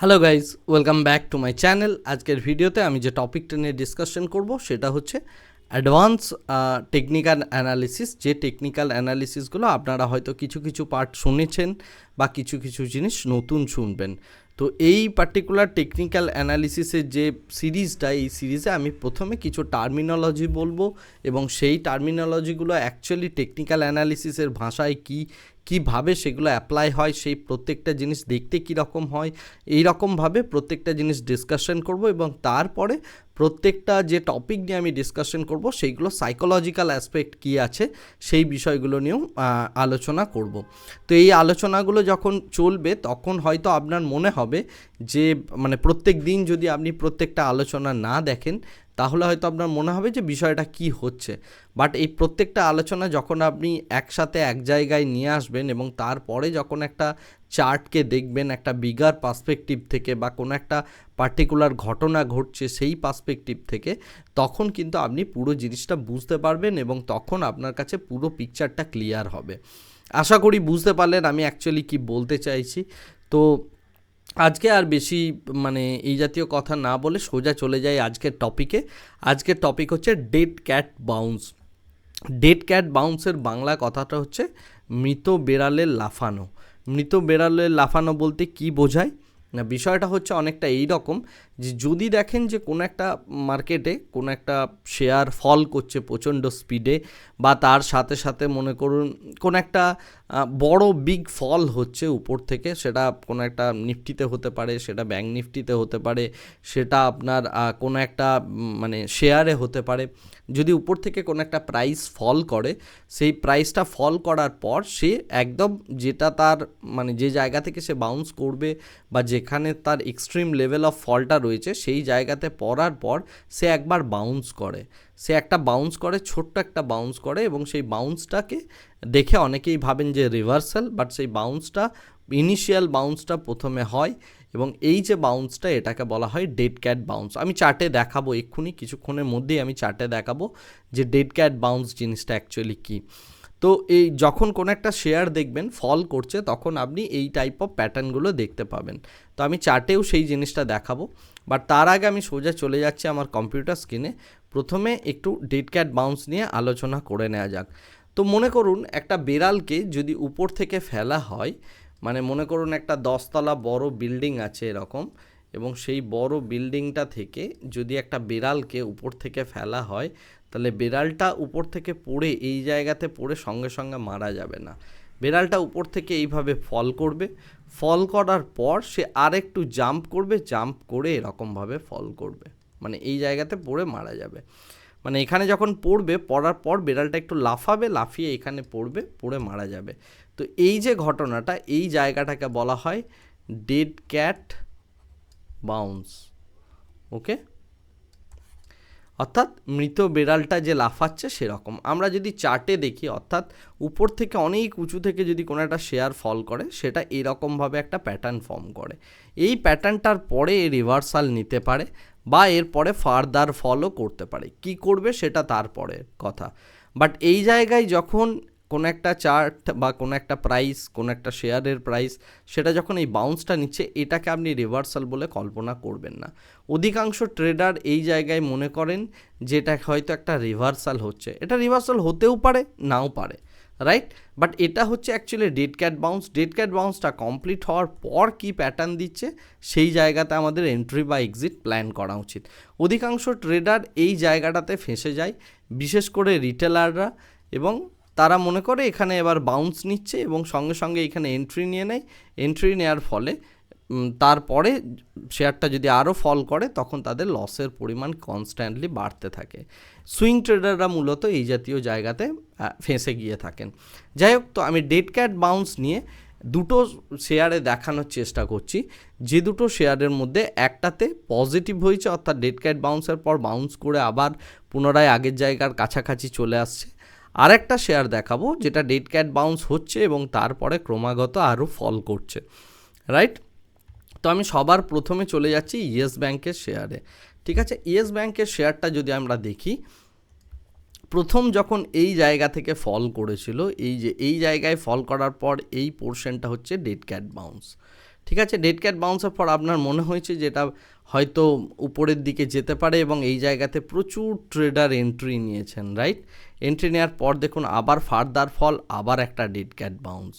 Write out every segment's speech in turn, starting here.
Hello guys welcome back to my channel আজকের ভিডিওতে আমি যে টপিকটা নিয়ে ডিসকাশন করব, সেটা হচ্ছে অ্যাডভান্স টেকনিক্যাল অ্যানালিসিস যে টেকনিক্যাল অ্যানালিসিসগুলো আপনারা হয়তো কিছু কিছু পার্ট শুনেছেন বা কিছু কিছু জিনিস নতুন শুনবেন। তো এই পার্টিকুলার টেকনিক্যাল অ্যানালিসিসের যে সিরিজটা, এই সিরিজে আমি প্রথমে কিছু টার্মিনোলজি বলব এবং সেই টার্মিনোলজিগুলো অ্যাকচুয়ালি টেকনিক্যাল অ্যানালিসিসের ভাষায় কী কীভাবে সেগুলো অ্যাপ্লাই হয়, সেই প্রত্যেকটা জিনিস দেখতে কীরকম হয় এই রকমভাবে প্রত্যেকটা জিনিস ডিসকাশন করব এবং তারপরে প্রত্যেকটা যে টপিক নিয়ে আমি ডিসকাশন করব, সেইগুলো সাইকোলজিক্যাল অ্যাসপেক্ট কী আছে, সেই বিষয়গুলো নিয়েও আলোচনা করব। তো এই আলোচনাগুলো যখন চলবে, তখন হয়তো আপনার মনে হবে যে মানে প্রত্যেক দিন যদি আপনি প্রত্যেকটা আলোচনা না দেখেন, তাহলে হয়তো আপনার মনে হবে যে বিষয়টা কি হচ্ছে। বাট এই প্রত্যেকটা আলোচনা যখন আপনি একসাথে এক জায়গায় নিয়ে আসবেন এবং তারপরে যখন একটা চার্টকে দেখবেন একটা বিগার পার্সপেক্টিভ থেকে বা কোনো একটা পার্টিকুলার ঘটনা ঘটছে সেই পার্সপেক্টিভ থেকে, তখন কিন্তু আপনি পুরো জিনিসটা বুঝতে পারবেন এবং তখন আপনার কাছে পুরো পিকচারটা ক্লিয়ার হবে। আশা করি বুঝতে পারলেন আমি অ্যাকচুয়ালি কি বলতে চাইছি। তো আজকে আর বেশি মানে এই জাতীয় কথা না বলে সোজা চলে যাই আজকের টপিকে আজকের টপিক হচ্ছে dead cat bounce dead cat বাউন্সের Bangla কথাটা হচ্ছে মৃত বেড়ালের লাফানো। মৃত বেড়ালে লাফানো বলতে কি বোঝায়? না বিষয়টা হচ্ছে অনেকটা এই রকম। যে যদি দেখেন যে কোনো একটা মার্কেটে কোনো একটা শেয়ার ফল করছে প্রচণ্ড স্পিডে বা তার সাথে সাথে মনে করুন কোনো একটা বড় বিগ ফল হচ্ছে উপর থেকে, সেটা কোনো একটা নিফটিতে হতে পারে, সেটা ব্যাঙ্ক নিফটিতে হতে পারে, সেটা আপনার কোনো একটা মানে শেয়ারে হতে পারে, যদি উপর থেকে কোনো একটা প্রাইস ফল করে, সেই প্রাইসটা ফল করার পর সে একদম যেটা তার মানে যে জায়গা থেকে সে বাউন্স করবে বা যেখানে তার এক্সট্রিম লেভেল অফ ফলটা রয়েছে সেই জায়গাতে পড়ার পর সে একবার বাউন্স করে। সে একটা বাউন্স করে, ছোট্ট একটা বাউন্স করে এবং সেই বাউন্সটাকে দেখে অনেকেই ভাবেন যে রিভার্সাল বাট সেই বাউন্সটা ইনিশিয়াল বাউন্সটা প্রথমে হয় এবং এই যে বাউন্সটা এটাকে বলা হয় ডেড ক্যাট বাউন্স আমি চার্টে দেখাবো এক্ষুনি, কিছুক্ষণের মধ্যেই আমি চার্টে দেখাবো যে ডেড ক্যাট বাউন্স জিনিসটা অ্যাকচুয়ালি কী। তো এই যখন কোনো একটা শেয়ার দেখবেন ফল করছে, তখন আপনি এই টাইপ অফ প্যাটার্নগুলো দেখতে পাবেন। তো আমি চার্টেও সেই জিনিসটা দেখাবো। বাট তার আগে আমি সোজা চলে যাচ্ছি আমার কম্পিউটার স্ক্রিনে প্রথমে একটু ডেড ক্যাট বাউন্স নিয়ে আলোচনা করে নেওয়া যাক। তো মনে করুন, একটা বেড়ালকে যদি উপর থেকে ফেলা হয় মানে মনে করুন একটা দশতলা বড় বিল্ডিং আছে এরকম এবং সেই বড় বিল্ডিংটা থেকে যদি একটা বিড়ালকে উপর থেকে ফেলা হয়, তাহলে বিড়ালটা উপর থেকে পড়ে এই জায়গাতে পড়ে সঙ্গে সঙ্গে মারা যাবে না। বিড়ালটা উপর থেকে এইভাবে ফল করবে। ফল করার পর সে আর একটু জাম্প করবে জাম্প করে এরকমভাবে ফল করবে। মানে এই জায়গাতে পড়ে মারা যাবে। মানে এখানে যখন পড়বে, পড়ার পর বিড়ালটা একটু লাফাবে, লাফিয়ে এখানে পড়বে, পড়ে মারা যাবে। তো এই যে ঘটনাটা, এই জায়গাটাকে বলা হয় ডেড ক্যাট বাউন্স ওকে অর্থাৎ মৃত বেড়ালটা যে লাফাচ্ছে সেরকম। আমরা যদি চার্টে দেখি, অর্থাৎ উপর থেকে অনেক উঁচু থেকে যদি কোনো একটা শেয়ার ফল করে, সেটা এরকমভাবে একটা প্যাটার্ন ফর্ম করে। এই প্যাটার্নটার পরে রিভার্সাল নিতে পারে বা এরপরে ফার্দার ফলও করতে পারে। কি করবে সেটা তারপরে কথা। বাট এই জায়গায় যখন কোনো একটা চার্ট বা কোনো একটা প্রাইস কোনো একটা শেয়ারের প্রাইস সেটা যখন এই বাউন্সটা নিচ্ছে, এটাকে আপনি রিভার্সাল বলে কল্পনা করবেন না। অধিকাংশ ট্রেডার এই জায়গায় মনে করেন যে এটা হয়তো একটা রিভার্সাল হচ্ছে। এটা রিভার্সাল হতেও পারে, নাও পারে রাইট বাট এটা হচ্ছে actually dead cat bounce dead cat বাউন্সটা complete হওয়ার পর কি প্যাটার্ন দিচ্ছে? সেই জায়গাতে আমাদের এন্ট্রি বা এক্সিট প্ল্যান করা উচিত। অধিকাংশ ট্রেডার এই জায়গাটাতে ফেঁসে যায়, বিশেষ করে রিটেলাররা এবং তারা মনে করে এখানে এবার বাউন্স নিচ্ছে এবং সঙ্গে সঙ্গে এখানে এন্ট্রি নিয়ে নেয়। এন্ট্রি নেওয়ার ফলে তারপরে শেয়ারটা যদি আরও ফল করে, তখন তাদের লসের পরিমাণ কনস্ট্যান্টলি বাড়তে থাকে। সুইং ট্রেডাররা মূলত এই জাতীয় জায়গাতে ফেঁসে গিয়ে থাকেন। যাই হোক, তো আমি ডেড ক্যাট বাউন্স নিয়ে দুটো শেয়ারে দেখানোর চেষ্টা করছি। যে দুটো শেয়ারের মধ্যে একটাতে পজিটিভ হয়েছে, অর্থাৎ ডেড ক্যাট বাউন্সের পর বাউন্স করে আবার পুনরায় আগের জায়গার কাছাকাছি চলে আসছে। আরেকটা শেয়ার দেখাবো, যেটা ডেড ক্যাট বাউন্স হচ্ছে এবং তারপরে ক্রমাগত আরও ফল করছে রাইট তো আমি সবার প্রথমে চলে যাচ্ছি ইয়েস ব্যাংকের শেয়ারে ঠিক আছে? ইয়েস ব্যাংকের শেয়ারটা যদি আমরা দেখি, প্রথম যখন এই জায়গা থেকে ফল করেছিল, এই যে, এই জায়গায় ফল করার পর এই পোর্শনটা হচ্ছে ডেড ক্যাট বাউন্স ঠিক আছে? ডেড ক্যাট বাউন্সের পর আপনার মনে হয়েছে যেটা হয়তো উপরের দিকে যেতে পারে এবং এই জায়গাতে প্রচুর ট্রেডার এন্ট্রি নিয়েছেন রাইট এন্ট্রি নেওয়ার পর দেখুন আবার ফার্দার ফল আবার একটা dead cat bounce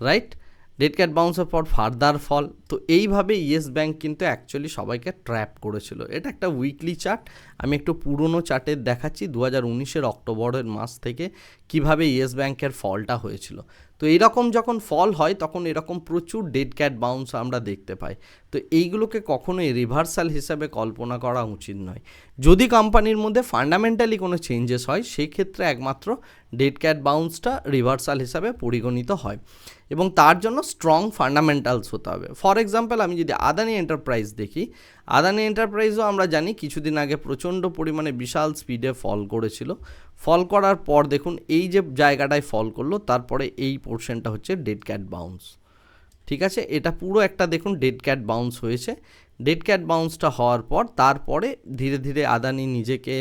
right dead cat বাউন্সের পর ফার্দার ফল তো এইভাবে ইয়েস ব্যাঙ্ক কিন্তু অ্যাকচুয়ালি সবাইকে ট্র্যাপ করেছিল। এটা একটা উইকলি চার্ট আমি একটু পুরনো চার্টের দেখাচ্ছি দু হাজার উনিশের অক্টোবরের মাস থেকে কীভাবে ইয়েস ব্যাংকের ফলটা হয়েছিল। তো এইরকম যখন ফল হয়, তখন এরকম প্রচুর ডেড ক্যাট বাউন্স আমরা দেখতে পাই। তো এইগুলোকে কখনোই রিভার্সাল হিসাবে কল্পনা করা উচিত নয়। যদি কোম্পানির মধ্যে ফান্ডামেন্টালি কোনো চেঞ্জেস হয় সেই ক্ষেত্রে একমাত্র ডেড ক্যাট বাউন্সটা রিভার্সাল হিসাবে পরিগণিত হয় এবং তার জন্য স্ট্রং ফান্ডামেন্টালস হতে হবে। ফর এক্সাম্পল, আমি যদি আদানি এন্টারপ্রাইজ দেখি, আদানি এন্টারপ্রাইজও আমরা জানি কিছুদিন আগে প্রচণ্ড পরিমাণে বিশাল স্পিডে ফল করেছিল। ফল করার পর দেখুন, এই যে জায়গাটায় ফল করল, তারপরে এই পোর্শনটা হচ্ছে ডেড ক্যাট বাউন্স। ঠিক আছে? এটা পুরো একটা দেখুন, ডেড ক্যাট বাউন্স হয়েছে। ডেড ক্যাট বাউন্সটা হওয়ার পর, তারপরে ধীরে ধীরে আদানি নিজেকে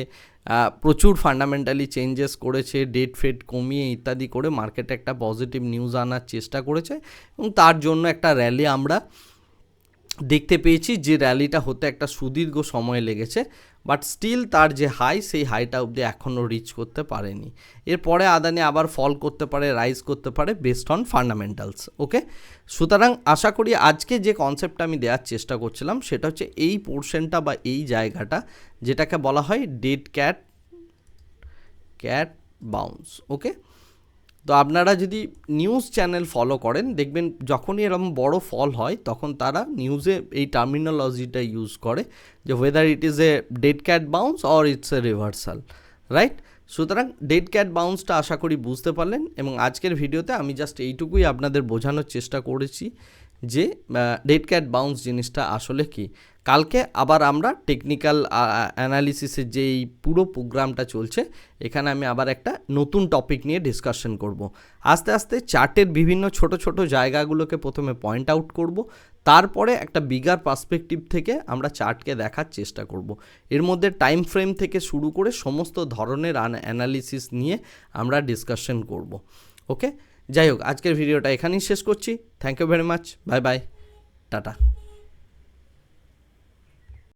প্রচুর ফান্ডামেন্টালি চেঞ্জেস করেছে ডেট ফেট কমিয়ে ইত্যাদি করে মার্কেটে একটা পজিটিভ নিউজ আনার চেষ্টা করেছে এবং তার জন্য একটা র্যালি আমরা দেখতে পেয়েছি যে র্যালিটা হতে একটা সুদীর্ঘ সময় লেগেছে, বাট স্টিল তার যে হাই, সেই হাইটা অবধি এখনও রিচ করতে পারেনি। এরপরে আদানি আবার ফল করতে পারে রাইজ করতে পারে বেসড অন ফান্ডামেন্টালস ওকে সুতরাং আশা করি আজকে যে কনসেপ্টটা আমি দেওয়ার চেষ্টা করছিলাম, সেটা হচ্ছে এই পোর্শনটা বা এই জায়গাটা, যেটাকে বলা হয় dead cat cat bounce okay তো আপনারা যদি নিউজ চ্যানেল ফলো করেন, দেখবেন যখনই এরকম বড় ফল হয়, তখন তারা নিউজে এই টার্মিনোলজিটা ইউজ করে যে whether it is a dead cat bounce or it's a reversal right সুতরাং ডেড ক্যাট বাউন্সটা আশা করি বুঝতে পারলেন এবং আজকের ভিডিওতে আমি জাস্ট এইটুকুই আপনাদের বোঝানোর চেষ্টা করেছি যে ডেড ক্যাট বাউন্স জিনিসটা আসলে কি। কালকে আবার আমরা টেকনিক্যাল অ্যানালিসিসের যে এই পুরো প্রোগ্রামটা চলছে, এখানে আমি আবার একটা নতুন টপিক নিয়ে ডিসকাশন করব। আস্তে আস্তে চার্টের বিভিন্ন ছোট ছোট জায়গাগুলোকে প্রথমে পয়েন্ট আউট করব, তারপরে একটা বিগার পার্সপেক্টিভ থেকে আমরা চার্টকে দেখার চেষ্টা করব। এর মধ্যে টাইম ফ্রেম থেকে শুরু করে সমস্ত ধরনের অ্যানালিসিস নিয়ে আমরা ডিসকাশন করব। ওকে যাই হোক, আজকের ভিডিওটা এখানেই শেষ করছি। Thank you very much bye bye tata